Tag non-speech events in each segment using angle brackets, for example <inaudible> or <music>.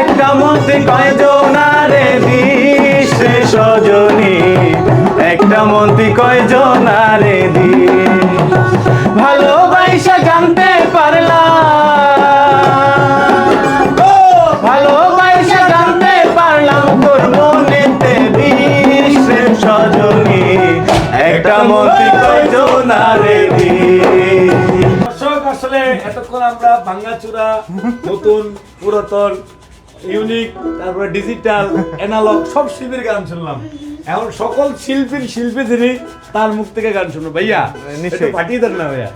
একটা মন্ত্রী কয়জনারে রে সজনী। একটা মন্ত্রী কয়জনারে দিস ভালোবাসা জানতে পারলাম। ভালোবাসা জানতে পারলাম, তোর মনেতে রে সজনী। একটা মন্ত্রী কয়জনারে দর্শক, আসলে এতক্ষণ আমরা ভাঙ্গাচুরা নতুন, পুরাতন ইউনিক তারপরে ডিজিটাল অ্যানালগ সব শিল্পীর গান শুনলাম। এখন সকল শিল্পীর শিল্পী যিনি তার মুখ থেকে গান শুনব। ভাইয়া নিশ্চয়ই। পাঠিয়ে দেন না ভাইয়া?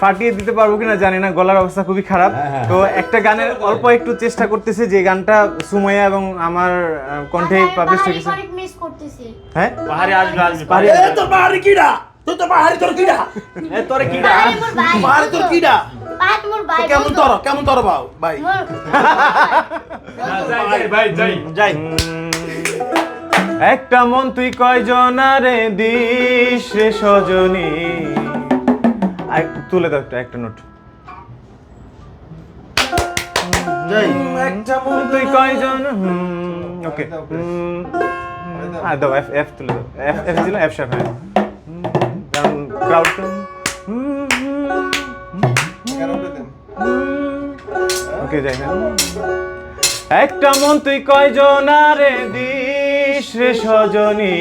ফাটিয়ে দিতে পারব কিনা জানি না গলার অবস্থা খুবই খারাপ। হ্যাঁ, হ্যাঁ। তো একটা গানের অল্প একটু চেষ্টা করতেছি যে গানটা সুময়া এবং আমার কণ্ঠে পাবলিশ হয়ে গেছে হ্যাঁ? পাহাড়ে আসবে আসবে পাহাড়ে এ তোর পাহাড়ি কিডা? তুই তো পাহাড়ি তোর কিডা? এ তোরে কি পাহাড়ি তোর কিডা? কেমন তর কেমন তর বাউ ভাই? ভাই। যাই যাই একটা মন তুই কয়জনারে দিস রে সজনী? আই- তুলে দাও একটা একটা নোট। যাই। একটা মন তুই কয়জন ওকে। হ্যাঁ দাও এফ এফ তুলে দাও। এফ এফ দিল এফ শার্প হ্যাঁ। ক্রাউড ওকে যাই হ্যাঁ একটা মন তুই কয়জনারে দিস রে সজনী?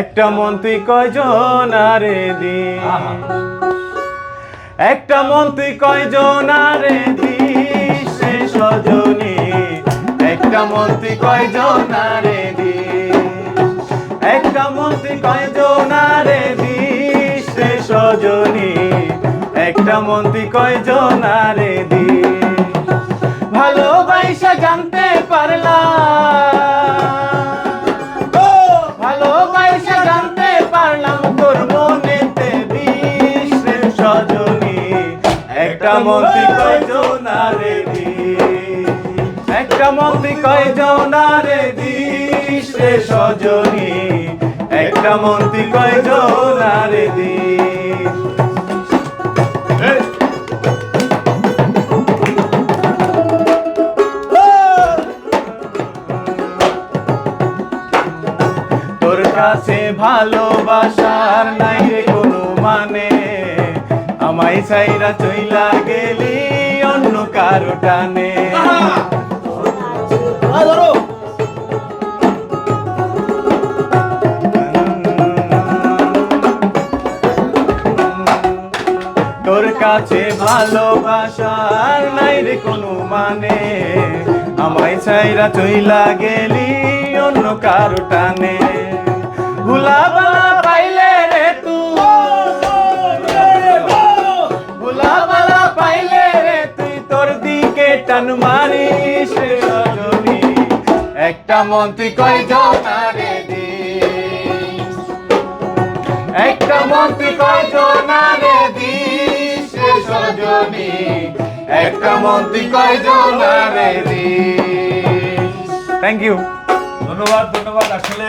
একটা মন তুই কয়জনারে দিস? একটা মন তুই কয়জনারে দিস রে সজনী? একটা মন তুই কয়জনারে দিস? একটা মন তুই কয়জনারে মন তুই কয়জনারে দিস ভালোবাসা জানতে পারলাম। ভালোবাসা জানতে পারলাম, তোর মনেতে বিষ সজনী। একটা মন্ত্রী কয়জনারে দিস একটা মন্ত্রী কয়জনারে দিস রে সজনী? একটা মন্ত্রী কয়জনারে দিস কাছে ভালোবাসার নাই রে কোনো মানে। আমায় চাইরা চইলা গেলি অন্য কারও টানে। তোর কাছে ভালোবাসার নাই রে কোনো মানে। আমায় চাইরা চইলা গেলি অন্য কারও টানে। ভুলাবালা পাইলে টান মারিস রে সজনী একটা মন কয় জনারে দিস। একটা মন কয় জনারে রে সজনী একটা মন কয় জনারে দিস। থ্যাংক ইউ ধন্যবাদ ধন্যবাদ। আসলে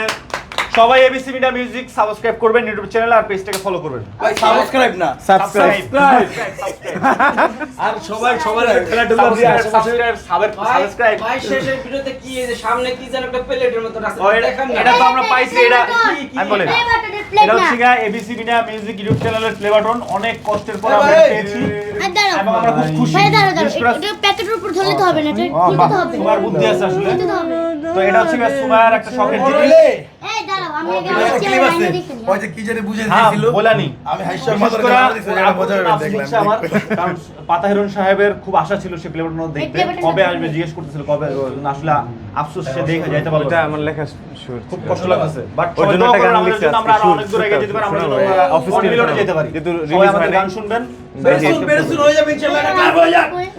সবাই এবিসি মিডিয়া মিউজিক সাবস্ক্রাইব করবেন ইউটিউব চ্যানেল আর পেজটাকে ফলো করবেন। ভাই সাবস্ক্রাইব না। সাবস্ক্রাইব <laughs> আর সবাই সবার খেলাধুলা দিয়ে আশেপাশে সাবস্ক্রাইব ভাই শেষের ভিডিওতে কি এই যে সামনে কি যেন একটা প্লেটের মতো রাস্তা ও, এটা- না। এটা তো আমরা পাইছি, এটা- কি- কি- আমি বলি। এটা হচ্ছে না। গা এবিসি মিডিয়া মিউজিক ইউটিউব চ্যানেলের প্লে বাটন অনেক কষ্টের পর আমরা পেয়েছি। এবং আমরা খুব খুশি। এটা প্যাকেটের উপর ধরলে তো হবে না, এটা খুলতে তো হবে। তোমার বুদ্ধি আছে আসলে। তো এটা হচ্ছে সুমায়ার একটা শখের জিনিস। ওই হ্যাঁ পাতা হিরণ সাহেবের খুব আশা ছিল সে প্লে বাটন দেখবে কবে আসবে জিজ্ঞেস করতেছিল কবে? আসলে আফসোস সে দেখে যাইতে পারল এটা আমার লেখা খুব কষ্ট লাগতেছে। বাট ওর জন্য একটা গান লিখছি আমরা অনেক দূর এগিয়ে যেতে পারি আমরা অফিস থেকে যেতে পারি। যেহেতু আমাদের হয় গান শুনবেন। বেরসুন বেরসুন হয়ে যাবে ইনশাআল্লাহ এটা ক্লাব হয়ে যাক? ওই-